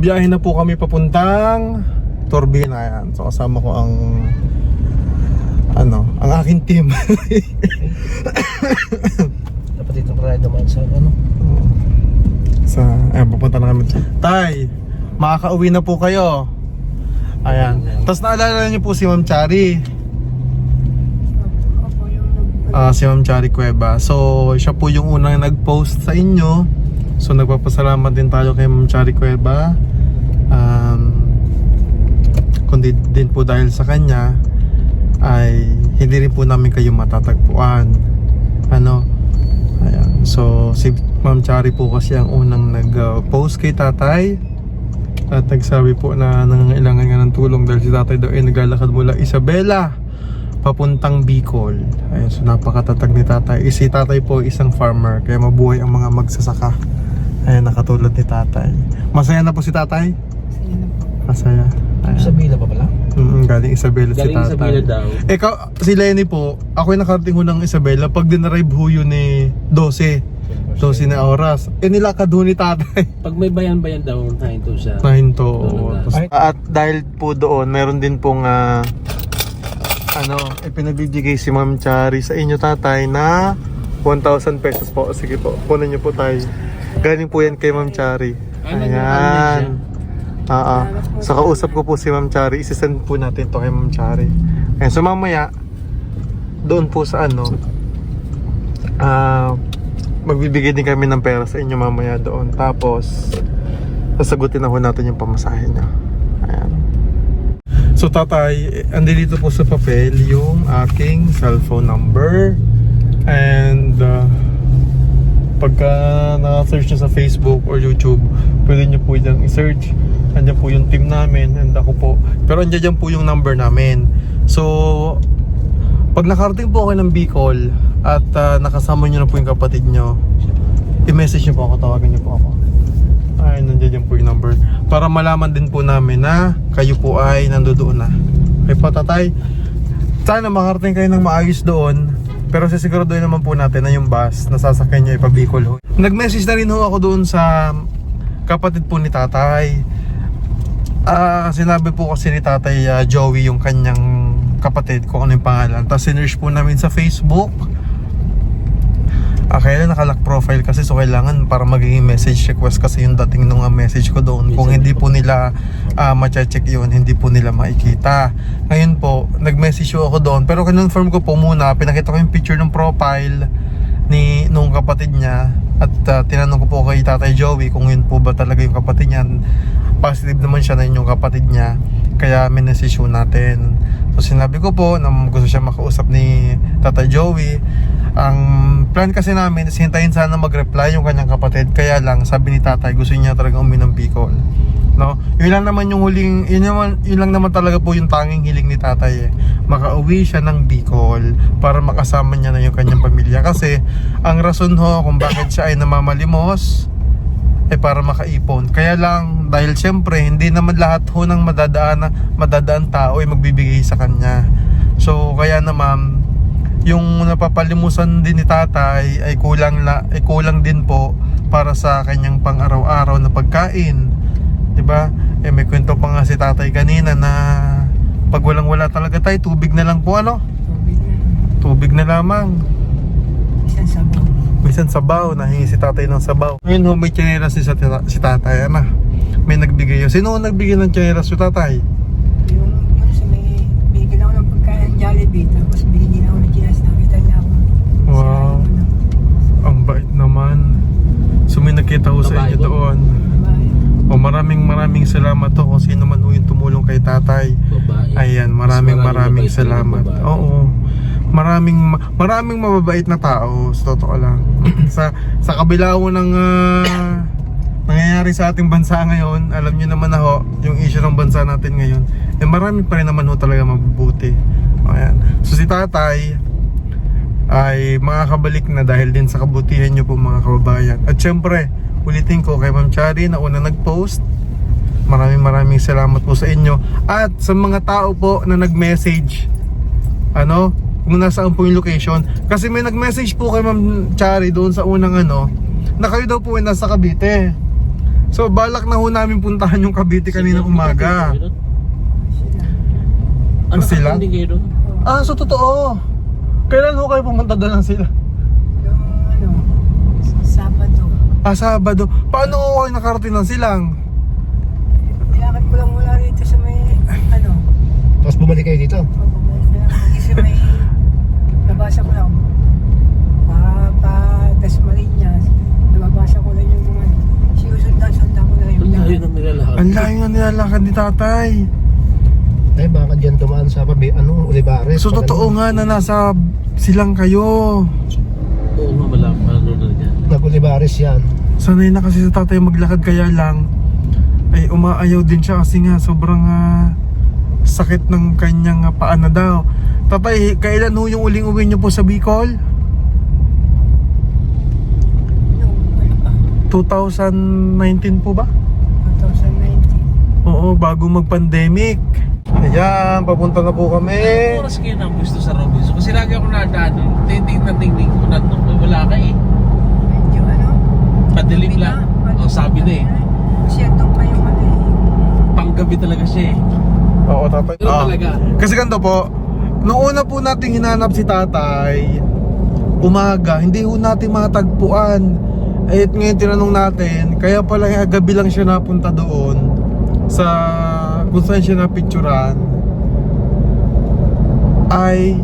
Babiyahin na po kami papuntang Turbina. Ayan, so kasama ko ang ano, ang aking team. Dapat dito tayo naman sa ano. sa, ayan, pupunta na kami. Tay, makakauwi na po kayo. Ayan. Tapos naalala niyo po si Ma'am Chari. Ah, si Ma'am Chari Cueva. So, siya po yung unang nag-post sa inyo. So, nagpapasalamat din tayo kay Ma'am Chari Cueva. Um, kundi din po dahil sa kanya ay hindi rin po namin kayo matatagpuan. Ano? Ayan. So, si Ma'am Chari po kasi ang unang nag-post kay tatay. At nagsabi po na nangangailangan nga ng tulong dahil si tatay daw ay naglalakad mula Isabela papuntang Bicol. Ayun, so napakatatag ni tatay. Eh, Si tatay po isang farmer, kaya mabuhay ang mga magsasaka. Ayun, nakatulad ni tatay. Masaya na po si tatay? Masaya. Ayun. Sa bila pa pala? Mm, galing Isabela si Galing tatay. Isabela daw. Ikaw, si Lenny po, ako yung nakarating ho ng Isabela pag dinarive ho yun ni 12. 12 na oras. Eh nilakad ho ni tatay. Pag may bayan-bayan daw, tayo to sa... Nahinto. Doon na. At dahil po doon, meron din pong ah, ano, ipinagbibigay si Ma'am Chari sa inyo tatay na 1,000 pesos po. Sige po, kunin niyo po tayo. Galing po yan kay Ma'am Chari. Ay, Ayan. Oo. So kausap ko po si Ma'am Chari. Isisend po natin to kay Ma'am Chari. Ayan, so mamaya, doon po sa ano, ah, magbibigay din kami ng pera sa inyo mamaya doon. Tapos, sasagutin na ho natin yung pamasahe niya. Ayan. So tatay, andito po sa papel yung aking cellphone number and uh, pagka na-search nyo sa Facebook or YouTube, pwede nyo po dyan i-search. Andiyan po yung team namin and ako po. Pero andyan dyan po yung number namin. So, pag nakarating po ako ng Bicol at uh, nakasama nyo na po yung kapatid nyo, i-message nyo po ako, tawagan nyo po ako. Ay, nandiyan yan po yung number. Para malaman din po namin na kayo po ay nandoon na. Okay po, tatay. Sana makarating kayo ng maayos doon. Pero sisiguraduhin naman po natin na yung bus na sasakyan nyo ipabicol ho. Nag-message na rin ho ako doon sa kapatid po ni tatay. Ah, sinabi po kasi ni tatay ah, Joey yung kanyang kapatid kung ano yung pangalan. Tapos sinerge po namin sa Facebook. Ah, kaya nakalock profile kasi so kailangan para magiging message request kasi yung dating nung ah, message ko doon. Kung hindi po nila uh, check yun, hindi po nila makikita. Ngayon po, nag-message ako doon pero kinonfirm ko po muna, pinakita ko yung picture ng profile ni nung kapatid niya at ah, tinanong ko po kay Tatay Joey kung yun po ba talaga yung kapatid niya. Positive naman siya na yun yung kapatid niya. Kaya minessage natin. So sinabi ko po na gusto siya makausap ni Tatay Joey. Ang plan kasi namin is hintayin sana mag-reply yung kanyang kapatid. Kaya lang, sabi ni tatay, gusto niya talaga ng Bicol. No? Yun lang naman yung huling, yun, naman, yun lang naman talaga po yung tanging hiling ni tatay eh. Makauwi siya ng Bicol para makasama niya na yung kanyang pamilya. Kasi, ang rason ho kung bakit siya ay namamalimos, eh para makaipon. Kaya lang, dahil siyempre, hindi naman lahat ho ng madadaan, madadaan tao ay magbibigay sa kanya. So, kaya naman, yung napapalimusan din ni tatay ay kulang la, ay kulang din po para sa kanyang pang-araw-araw na pagkain. 'Di ba? Eh may kwento pa nga si tatay kanina na pag walang wala talaga tayo, tubig na lang po ano? Tubig na lamang. Isang sabaw. Minsan sabaw, nahingi si tatay ng sabaw. Ngayon ho, may tsinelas si, sa- si tatay, ano? May nagbigay yun. Sino ang nagbigay ng tsinelas si tatay? Yung, yung sa may, bigyan ako ng pagkain ng Jollibee, tapos binigyan ako ng chinas, nakita niya ako. Wow. Sa, ano, Ang bait naman. So may nakita ho sa inyo doon. O maraming maraming salamat to kung sino man ho yung tumulong kay tatay. Babae. Ayan, maraming maraming mabait salamat. Oo. Maraming ma- maraming mababait na tao, sa totoo lang. sa sa kabila ng ah, nangyayari sa ating bansa ngayon, alam niyo naman na yung issue ng bansa natin ngayon, eh marami pa rin naman ho talaga mabubuti. Ayan. So si tatay ay makakabalik na dahil din sa kabutihan niyo po mga kababayan. At syempre, ulitin ko kay Ma'am Chari na una nag-post, Maraming maraming salamat po sa inyo At sa mga tao po na nag-message Ano Kung nasaan po yung location Kasi may nag-message po kay Ma'am Chari doon sa unang ano Na kayo daw po ay nasa Cavite So balak na ho namin puntahan yung Cavite kanina umaga Ano Sila? sila? Ah so totoo Kailan ho kayo pumunta doon sila? Yung ano, Sabado. Ah Sabado Paano ho kayo nakarating ng silang? Nilakad ko lang mula rito sa may, ano, Tapos bumalik kayo dito. May, nabasa ko lang. Pa, pa, Dasmariñas. Nababasa ko lang yung mga, sinusundan-sundan ko lang yung Ang layo ng nilalakad. Ang layo nga nilalakad ni tatay Ay, baka dyan dumaan sa pabi, ano, Olivares. So totoo nga na nasa silang kayo Oo nga, wala pa ano na yan. Nag-Olivares yan. sanay na kasi sa tatay maglakad kaya lang ay umaayaw din siya kasi nga sobrang ah, sakit ng kanyang ah, paa na daw. Tatay, kailan ho yung uling uwi niyo po sa Bicol? Nung, ano pa, 2019 po ba? 2019. Oo, bago mag-pandemic. Ayan, papunta na po kami. Anong oras kayo na gusto sa Robinson? Kasi lagi ako nadaan doon. Titingin na tingin ko na doon. Wala ka eh. Medyo ano, Padilim lang. na, Oh, sabi na eh. Kasi andun pa yung ano eh. Panggabi talaga siya eh. Oo, tatay. Ah. talaga. Kasi ganito po, noong una po nating hinanap si tatay, umaga, hindi ho natin matagpuan. Eh, ngayon tinanong natin, kaya pala eh, gabi lang siya napunta doon sa kung saan siya napicturan ay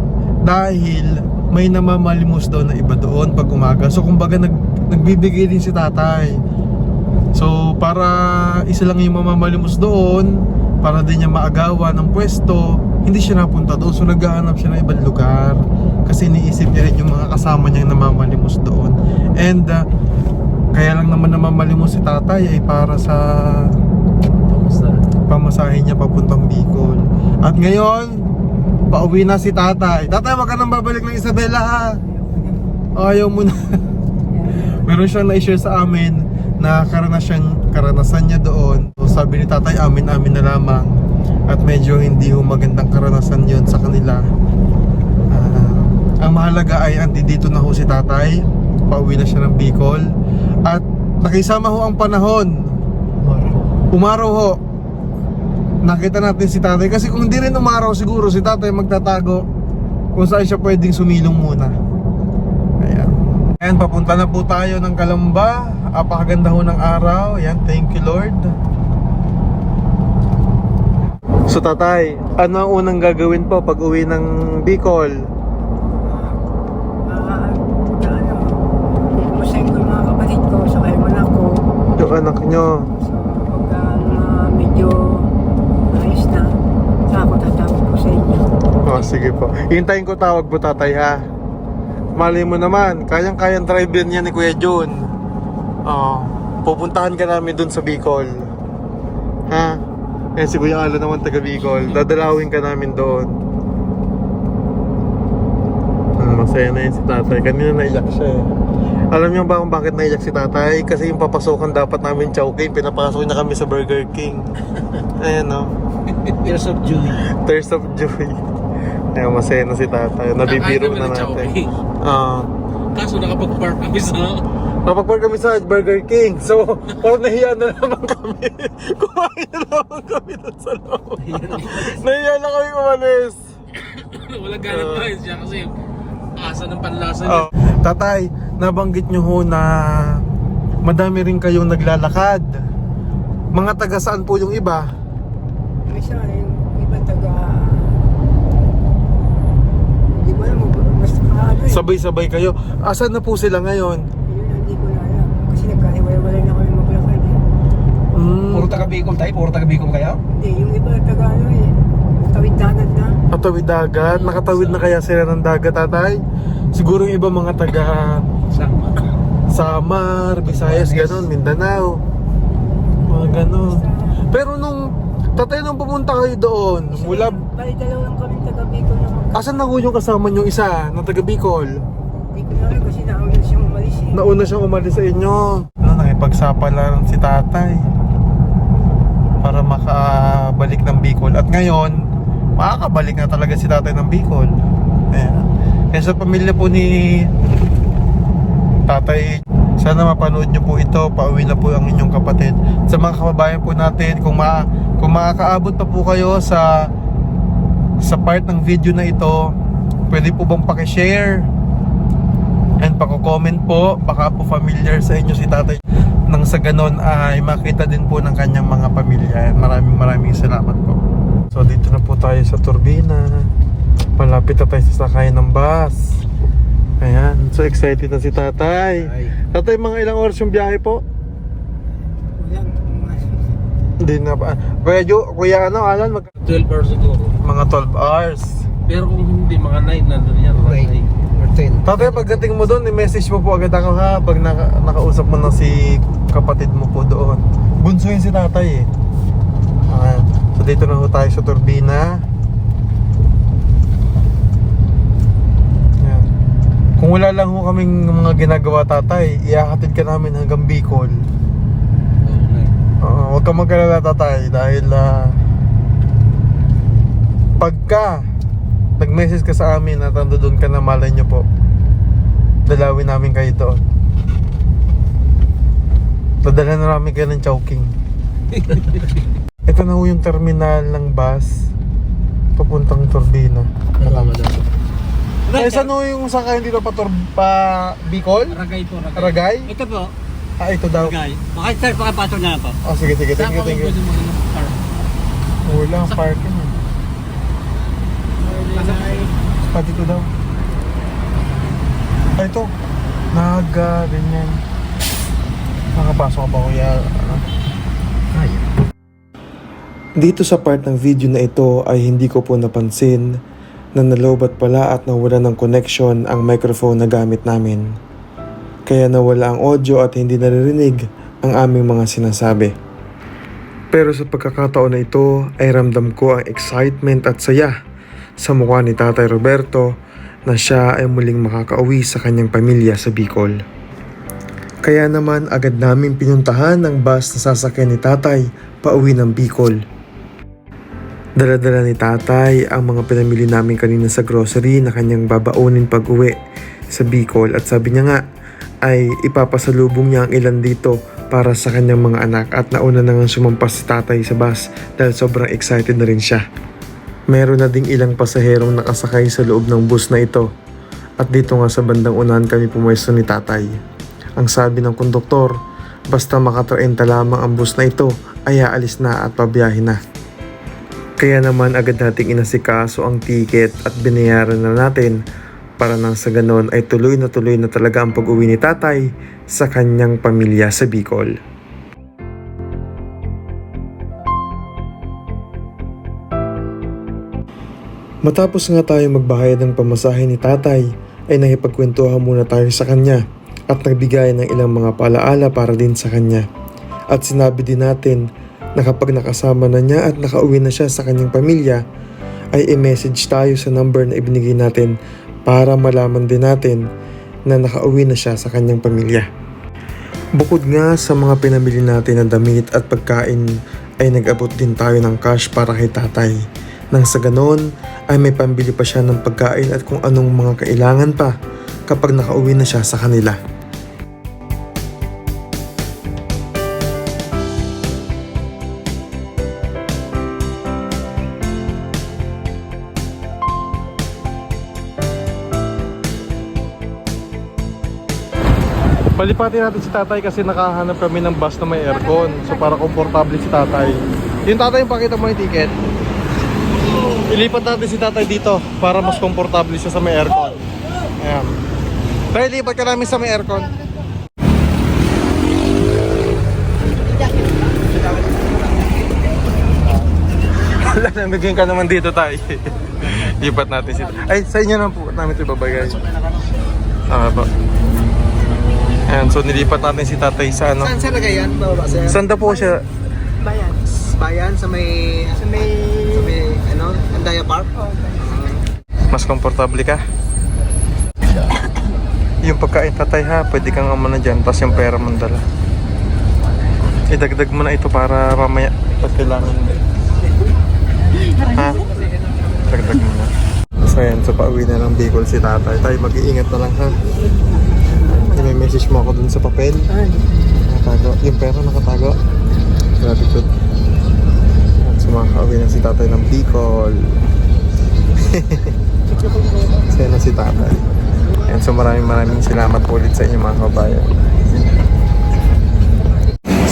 dahil may namamalimos daw na iba doon pag umaga. So kumbaga nag, nagbibigay din si tatay. So para isa lang yung mamamalimos doon para din niya maagawa ng pwesto, hindi siya napunta doon. So naghahanap siya ng ibang lugar kasi iniisip niya rin yung mga kasama niyang namamalimos doon. And uh, kaya lang naman namamalimos si tatay ay para sa pamasahe niya papuntang Bicol. At ngayon, pauwi na si tatay. Tatay, wag ka nang babalik ng Isabela ha. Ayaw mo na. Meron siyang na-share sa amin na karanasan, niya doon. So, sabi ni tatay, amin-amin na lamang. At medyo hindi ho magandang karanasan yon sa kanila. Ah, ang mahalaga ay andi dito na ho si tatay. Pauwi na siya ng Bicol. At nakisama ho ang panahon umaraw ho nakita natin si tatay kasi kung hindi rin umaraw siguro si tatay magtatago kung saan siya pwedeng sumilong muna ayan ayan papunta na po tayo ng Kalamba apakaganda ho ng araw ayan thank you Lord so tatay ano ang unang gagawin po pag uwi ng Bicol Ah, pagka ano, kumustahin ko mga kapatid ko, saka yung anak ko. yung anak nyo So, pagka ah, medyo ayos na, saka ako tatawag ko sa inyo. Oh, sige po. Hintayin ko tawag po tatay ha. Mali mo naman, kayang-kayang driver niya ni Kuya Jun. Oh, pupuntahan ka namin dun sa Bicol. Ha? Eh si Kuya Alo naman taga Bicol. Dadalawin ka namin doon. Ah, masaya na yun si tatay. Kanina naiyak siya eh. Alam niyo ba kung bakit naiyak si tatay? Kasi yung papasokan dapat namin Chowking, pinapasok niya kami sa Burger King. Ayan oh. Tears of joy. Thirst of joy. Kaya masaya na si tatay. Nabibiro na natin. Ah. Kaso nakapag-park kami sa... Kapag kami sa Burger King. So, parang nahiya na naman kami. Kumain na naman kami doon sa loob. nahiya na kami umalis. Walang ganang uh, siya kasi asa ng panlasa niya. Oh. Tatay, nabanggit nyo ho na madami rin kayong naglalakad. Mga taga saan po yung iba? May isa, yung iba taga... Hindi ko alam, basta ano eh. Sabay-sabay kayo. Asan na po sila ngayon? Yun, hindi ko na alam. Kasi nagkahiwalay-walay na kami maglakad eh. Mm, Puro taga Bicol tayo, puro taga Bicol kayo? Hindi, yung iba taga ano eh. Tawid dagat na. Katawid dagat, nakatawid na kaya sila ng dagat tatay? Siguro yung iba mga taga Sama. Samar, Visayas, ganun, Mindanao. Mga ganun. Pero nung, tatay nung pumunta kayo doon, mula, Bali dalawa lang kami taga Bicol na mag- asan na ho yung kasama yung isa na taga Bicol? Hindi ko na rin kasi nauna siyang umalis eh. Nauna siyang umalis sa inyo. Ano, nakipagsapalaran si tatay para makabalik ng Bicol. At ngayon, makakabalik na talaga si tatay ng Bicol. Ayan. Kaya sa pamilya po ni tatay, sana mapanood nyo po ito. Pauwi na po ang inyong kapatid. Sa mga kababayan po natin, kung, ma kung makakaabot pa po kayo sa sa part ng video na ito, pwede po bang pakishare? And pako-comment po, baka po familiar sa inyo si tatay nang sa ganon ay makita din po ng kanyang mga pamilya. Maraming maraming salamat po. So dito na po tayo sa turbina. Malapit na tayo sa sakayan ng bus. Ayan, so excited na si tatay. Tatay, mga ilang oras yung biyahe po? Hindi na pa. Kuya Jo, Kuya ano, Alan, mag... 12 hours siguro. Mga 12 hours. Pero kung hindi, mga 9, nandun yan. Mga 9. 10. Tatay, pagdating mo doon, i-message mo po agad ako ha pag naka, nakausap mo na si kapatid mo po doon. Bunso yun si tatay eh. Ah, so dito na ho tayo sa turbina. Yan. Kung wala lang ho kaming mga ginagawa tatay, ihahatid ka namin hanggang Bicol. Oo, huwag kang magkalala tatay dahil ah, pagka nag-message ka sa amin at ando doon ka na malay nyo po. Dalawin namin kayo doon. Dadala na namin kayo ng Chowking. Ito na ho yung terminal ng bus papuntang Turbina. Eh saan ho yung sakayan dito pa, Tur pa Bicol? Ragay po, ragay. Ragay? Ito po, ah ito daw. Guys. Baka sir, pakapasok na lang po. oh sige sige. Thank you thank you. ano, wala parking eh. Pa dito daw. Ay, ito. Naga, ganyan. Nakapasok ka ba kuya? Ano? Kaya. Dito sa part ng video na ito ay hindi ko po napansin na nalobat pala at nawala ng connection ang microphone na gamit namin. Kaya nawala ang audio at hindi naririnig ang aming mga sinasabi. Pero sa pagkakataon na ito ay ramdam ko ang excitement at saya sa mukha ni Tatay Roberto na siya ay muling makakauwi sa kanyang pamilya sa Bicol. Kaya naman agad namin pinuntahan ang bus na sasakyan ni Tatay pauwi ng Bicol. Dala-dala ni Tatay ang mga pinamili namin kanina sa grocery na kanyang babaunin pag uwi sa Bicol at sabi niya nga ay ipapasalubong niya ang ilan dito para sa kanyang mga anak at nauna na nga sumampas si Tatay sa bus dahil sobrang excited na rin siya. Meron na ding ilang pasaherong nakasakay sa loob ng bus na ito at dito nga sa bandang unahan kami pumwesto ni Tatay. Ang sabi ng konduktor, basta maka-30 lamang ang bus na ito ay aalis na at pabiyahe na. Kaya naman agad nating inasikaso ang ticket at binayaran na natin para nang sa ganon ay tuloy na tuloy na talaga ang pag-uwi ni tatay sa kanyang pamilya sa Bicol. Matapos nga tayo magbayad ng pamasahe ni tatay ay nakipagkwentuhan muna tayo sa kanya at nagbigay ng ilang mga paalaala para din sa kanya. At sinabi din natin na kapag nakasama na niya at nakauwi na siya sa kanyang pamilya, ay i-message tayo sa number na ibinigay natin para malaman din natin na nakauwi na siya sa kanyang pamilya. Bukod nga sa mga pinamili natin na damit at pagkain ay nag-abot din tayo ng cash para kay tatay. Nang sa ganon ay may pambili pa siya ng pagkain at kung anong mga kailangan pa kapag nakauwi na siya sa kanila. Palipatin natin si tatay kasi nakahanap kami ng bus na may aircon. So para komportable si tatay. Yung tatay pakita mo yung ticket. Ilipat natin si tatay dito para mas komportable siya sa may aircon. Ayan. Tayo, lipat ka namin sa may aircon. Wala na, bigyan ka naman dito tayo. Ipat natin si Ay, sa inyo na po namin ito ibabagay. Ah, po. Ayan, so nilipat natin si tatay sa ano. Saan sa lagayan? Bababa sa Saan daw po siya? Bayan. bayan sa may Sa may... sa may ano, Andaya Park. Oh, Mas komportable ka? Yung pagkain tatay ha, pwede kang amana dyan, tapos yung pera mong dala. Idagdag mo na ito para mamaya pag kailangan mo. Ha? Dagdag mo na. So yan, so pauwi na ng Bicol si tatay. Tayo mag-iingat na lang ha. May message mo ako dun sa papel. Nakatago. Yung pera nakatago. Very good. At sumakauwi na si tatay ng Bicol. Saya na si tatay. And so maraming maraming salamat po ulit sa inyo mga kabayan.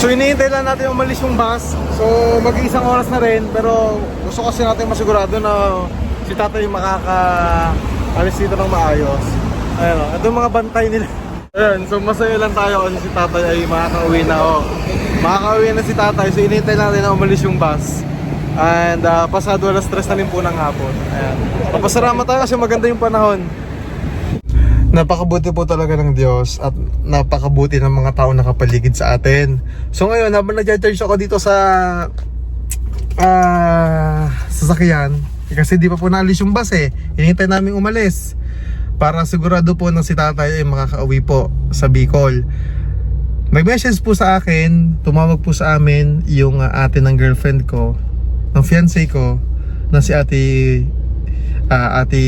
So iniintay lang natin umalis yung bus. So mag-iisang oras na rin. Pero gusto kasi natin masigurado na si tatay yung makaka alis dito ng maayos. Ayan o, ito yung mga bantay nila. Ayan, so masaya lang tayo kasi si tatay ay makaka-uwi na o. Makaka-uwi na si tatay, so inintay natin na umalis yung bus. And uh, pasado alas stress na rin po ng hapon. Ayan. Papasalamat tayo kasi maganda yung panahon. Napakabuti po talaga ng Diyos at napakabuti ng mga tao nakapaligid sa atin. So ngayon, habang nag-charge ako dito sa ah sasakyan, kasi di pa po naalis yung bus eh. Hinihintay namin umalis. Para sigurado po na si tatay ay makakauwi po sa Bicol. Nag-message po sa akin, tumawag po sa amin yung ah, ate ng girlfriend ko, ng fiancé ko, na si ate ah, ate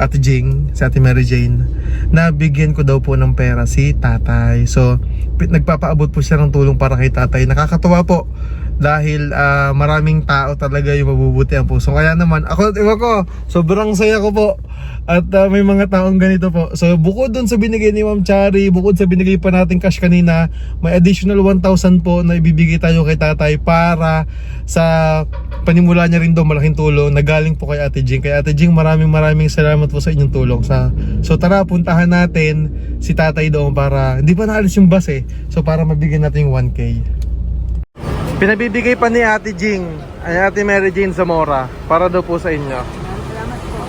ate Jing, si ate Mary Jane, na bigyan ko daw po ng pera si tatay. So, nagpapaabot po siya ng tulong para kay tatay. Nakakatuwa po dahil ah, maraming tao talaga yung mabubuti ang puso. Kaya naman, ako, iba ko, sobrang saya ko po. At ah, may mga taong ganito po. So, bukod dun sa binigay ni Ma'am Chari, bukod sa binigay pa natin cash kanina, may additional 1,000 po na ibibigay tayo kay tatay para sa panimula niya rin daw malaking tulong na galing po kay Ate Jing. Kay Ate Jing, maraming maraming salamat po sa inyong tulong. Sa, so tara, puntahan natin si tatay doon para, hindi pa naalis yung bus eh. So para mabigyan natin yung 1K. Pinabibigay pa ni Ate Jing, ay Ate Mary Jane Zamora, para daw po sa inyo.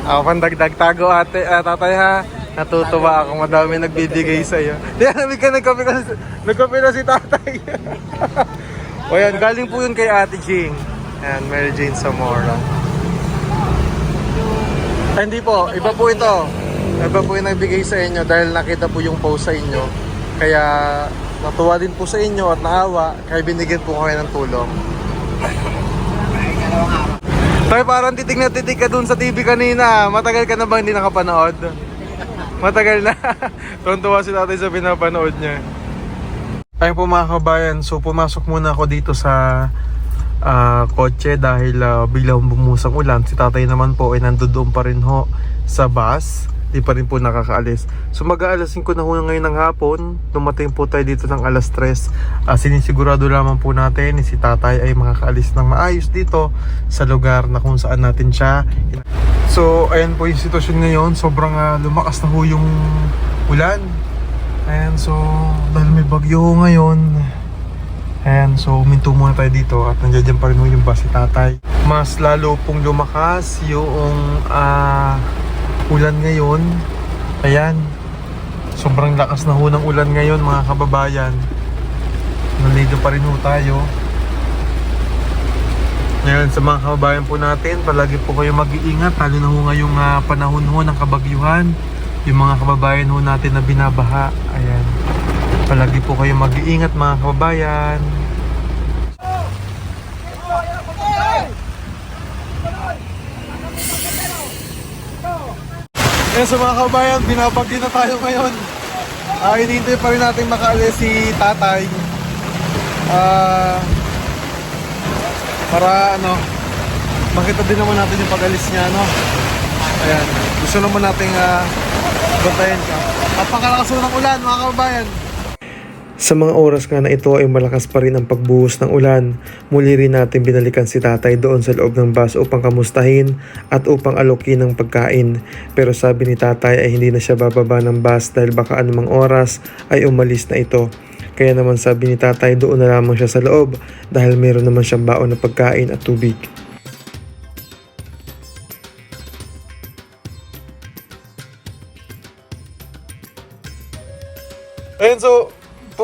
Ako pandagdag tago ate, ah, tatay ha. Natutuwa ako, madami nagbibigay sa iyo. Di alam ka nagkape ka, nagkape na si tatay. o yan, galing po yun kay Ate Jing. Ayan, Mary Jane Zamora. Ay, hindi po, iba po ito. Iba po yung nagbigay sa inyo dahil nakita po yung post sa inyo. Kaya natuwa din po sa inyo at naawa, kaya binigyan po kayo ng tulong. Tayo parang titig na titig ka dun sa TV kanina. Matagal ka na ba hindi nakapanood? Matagal na. Tuntua si tatay sa pinapanood niya. Ayun po mga kabayan, so pumasok muna ako dito sa ah, kotse dahil uh, biglang bumusang ulan. Si tatay naman po ay nandoon pa rin ho sa bus. Di pa rin po nakakaalis. So mag-aalasin ko na ho ngayon ng hapon. Dumating po tayo dito ng alas 3. Ah, sinisigurado lamang po natin si tatay ay makakaalis ng maayos dito sa lugar na kung saan natin siya. So ayan po yung sitwasyon ngayon. Sobrang ah, lumakas na ho yung ulan. Ayan, so dahil may bagyo ngayon, Ayan, so huminto muna tayo dito at nandiyan pa rin yung bus si tatay. Mas lalo pong lumakas yung ah, ulan ngayon. Ayan, sobrang lakas na ho ng ulan ngayon mga kababayan. Nandito pa rin ho tayo. Ngayon sa mga kababayan po natin, palagi po kayo mag-iingat lalo na ho ngayong ah, panahon ho ng kabagyuhan. Yung mga kababayan ho natin na binabaha. Ayan. Palagi po kayo mag-iingat mga kababayan. Ayan sa mga kababayan, binabagyo na tayo ngayon. Ah, hinihintay pa rin natin makaalis si tatay. Ah, para ano, makita din naman natin yung pag-alis niya, no? Ayan, gusto naman natin uh, bantayan ka. Napakalakas mo ng ulan, mga kababayan. Sa mga oras nga na ito ay malakas pa rin ang pagbuhos ng ulan. Muli rin natin binalikan si tatay doon sa loob ng bus upang kamustahin at upang alokin ng pagkain. Pero sabi ni tatay ay hindi na siya bababa ng bus dahil baka anumang oras ay umalis na ito. Kaya naman sabi ni tatay doon na lamang siya sa loob dahil meron naman siyang baon na pagkain at tubig. Enzo,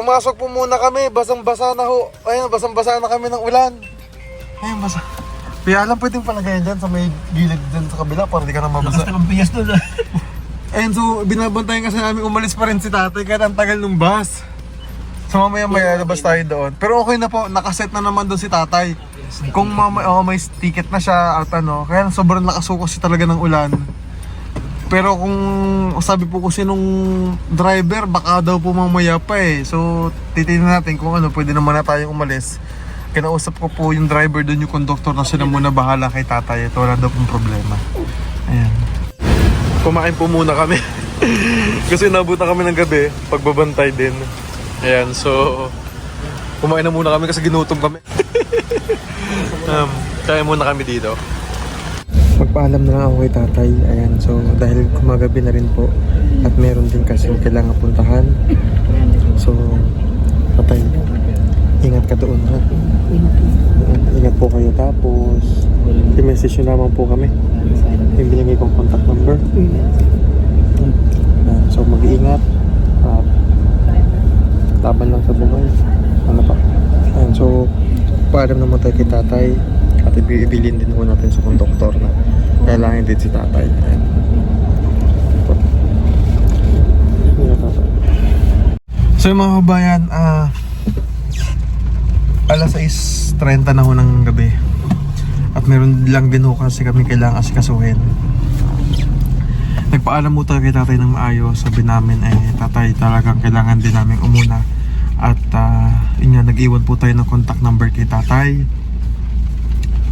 pumasok po muna kami. Basang-basa na ho. Ayun, basang-basa na kami ng ulan. Ayun, basa. Kaya alam, pwedeng palagayan dyan sa may gilid dyan sa kabila para di ka na mabasa. Lakas na kang piyas doon ah. And so, binabantayan kasi namin umalis pa rin si tatay kahit ang tagal ng bus. So mamaya maya labas tayo doon. Pero okay na po, nakaset na naman doon si tatay. Kung mama, oh, may ticket na siya at ano, kaya sobrang nakasuko si talaga ng ulan. Pero kung sabi po kasi nung driver, baka daw po mamaya pa eh. So, titignan natin kung ano, pwede naman na tayong umalis. Kinausap ko po yung driver doon, yung conductor na sila muna bahala kay tatay. Ito wala daw pong problema. Ayan. Kumain po muna kami. kasi nabutan kami ng gabi, pagbabantay din. Ayan, so kumain na muna kami kasi ginutom kami. um, kaya muna kami dito. Magpaalam na lang ako kay tatay. Ayan, so dahil kumagabi na rin po at meron din kasi kailangan puntahan. So, tatay, ingat ka doon ha. Ingat po kayo tapos i-message nyo lamang po kami. Yung binigay kong contact number. So mag-iingat at laban lang sa buhay. Ano pa? Ayan, so paalam naman tayo kay tatay at ibi- ibilin din po natin sa konduktor na kailangan din si tatay. So yung mga kabayan, ah alas 6.30 na ho ng gabi. At meron lang din ho kasi kami kailangan asikasuhin. Nagpaalam mo tayo kay tatay ng maayos. Sabi namin eh, tatay talagang kailangan din namin umuna. At uh, yun nag-iwan po tayo ng contact number kay tatay.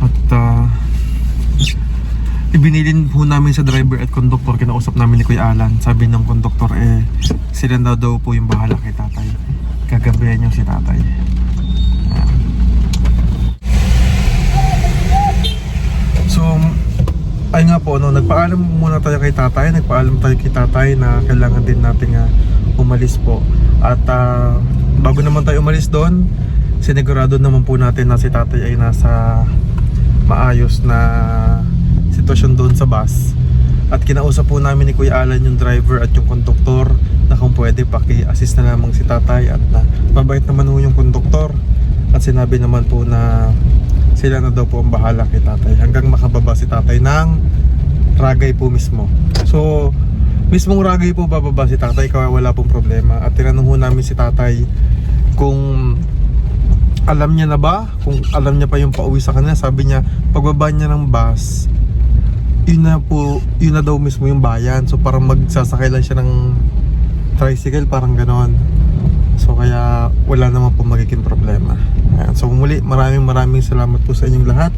At uh, ibinilin po namin sa driver at conductor. Kinausap namin ni Kuya Alan. Sabi ng conductor eh, sila daw daw po yung bahala kay tatay. Gagabihan niyo si tatay. So, ay nga po, no, nagpaalam muna tayo kay tatay, nagpaalam tayo kay tatay na kailangan din natin nga umalis po. At ah, bago naman tayo umalis doon, sinigurado naman po natin na si tatay ay nasa maayos na sitwasyon doon sa bus. At kinausap po namin ni Kuya Alan yung driver at yung konduktor na kung pwede paki-assist na lamang si tatay at na mabait naman po yung konduktor. At sinabi naman po na sila na daw po ang bahala kay tatay hanggang makababa si tatay ng Ragay po mismo. So, mismong Ragay po bababa si tatay kaya wala pong problema. At tinanong po namin si tatay kung alam niya na ba? Kung alam niya pa yung pauwi sa kanila, sabi niya pagbaba niya ng bus, yun na po, yun na daw mismo yung bayan. So parang magsasakay lang siya ng tricycle, parang ganon. So kaya wala naman po magiging problema. Ayan. So muli, maraming maraming salamat po sa inyong lahat.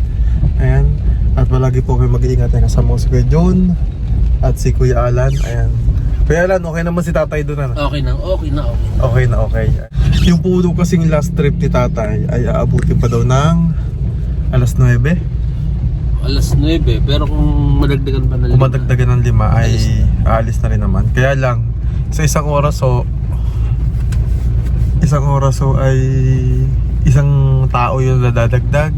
Ayan. At palagi po kayo mag-iingat na kasama ko si Kuya John at si Kuya Alan. Ayan. Kuya Alan, okay naman si tatay doon ano? Okay na, okay na, okay. Okay na okay. Yung po daw kasing last trip ni tatay ay aabutin pa daw ng alas 9. Alas 9, pero kung madagdagan pa na Kung madagdagan ng lima ay aalis na rin naman. Kaya lang, sa isang oras o isang oras o ay isang tao yung nadadagdag.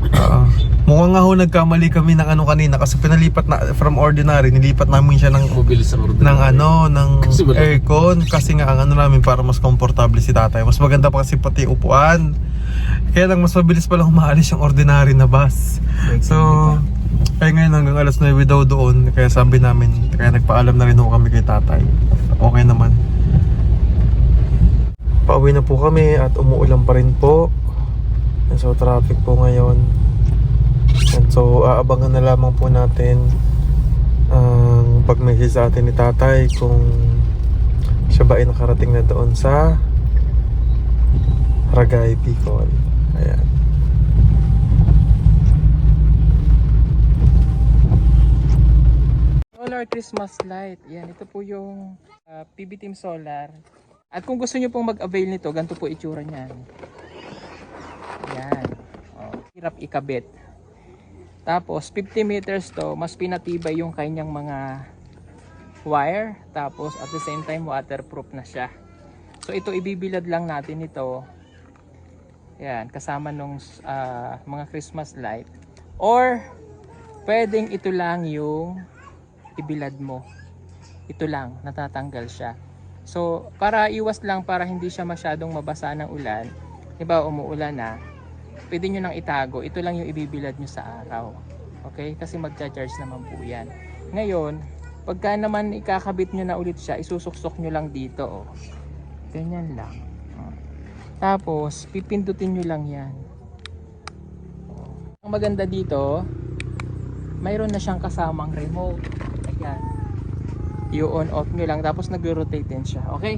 Oo. mukhang nga ho nagkamali kami ng ano kanina kasi pinalipat na from ordinary, nilipat namin siya ng Mabilis ang order. ng ano, ng Kasi aircon kasi nga ang ano namin para mas komportable si tatay. Mas maganda pa kasi pati upuan. Kaya lang mas mabilis pa lang umaalis yung ordinary na bus. So, ay ngayon hanggang alas 9 daw doon. Kaya sabi namin, kaya nagpaalam na rin ho kami kay tatay. Okay naman. Pauwi na po kami at umuulan pa rin po. And so traffic po ngayon. And so aabangan na lamang po natin ang pag-message sa atin ni tatay kung siya ba ay nakarating na doon sa Ragay Bicol. Ayan. Solar Christmas light. Yan, ito po yung uh, PB Team Solar. At kung gusto nyo pong mag-avail nito, ganito po itsura niyan. Yan. Oh, hirap ikabit. Tapos, 50 meters to, mas pinatibay yung kanyang mga wire. Tapos, at the same time, waterproof na siya. So, ito ibibilad lang natin ito. Yan, kasama nung ah, mga Christmas light. Or, pwedeng ito lang yung ibilad mo. Ito lang, natatanggal siya. So, para iwas lang para hindi siya masyadong mabasa ng ulan, di ba umuulan na, pwede nyo nang itago. Ito lang yung ibibilad nyo sa araw. Okay? Kasi magcha-charge naman po yan. Ngayon, pagka naman ikakabit nyo na ulit siya, isusuksok nyo lang dito. Oh. Ganyan lang. Tapos, pipindutin nyo lang yan. Ang maganda dito, mayroon na siyang kasamang remote. Ayan. I-on off nyo lang tapos nagro-rotate din siya. Okay?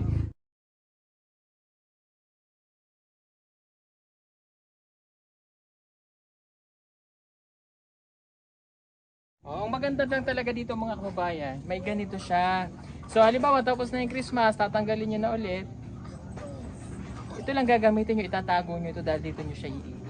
Oh, ang maganda lang talaga dito mga kababayan, may ganito siya. So halimbawa tapos na yung Christmas, tatanggalin nyo na ulit. Ito lang gagamitin nyo, itatago nyo ito dahil dito nyo siya iikot.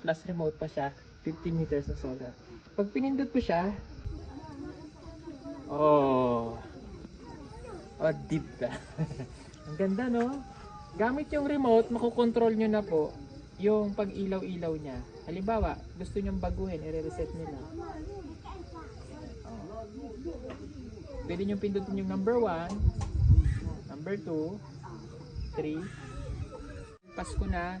Plus remote pa siya 15 meters na solar. Pag pinindot ko siya oh oh deep ka. Ang ganda no? Gamit yung remote makokontrol nyo na po yung pag ilaw ilaw niya. Halimbawa gusto nyong baguhin i-reset nyo na. Pwede nyo pindutin yung number 1 number 2 3 Pasko na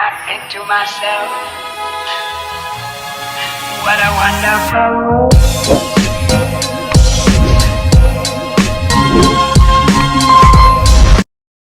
I think to myself, what a wonderful world.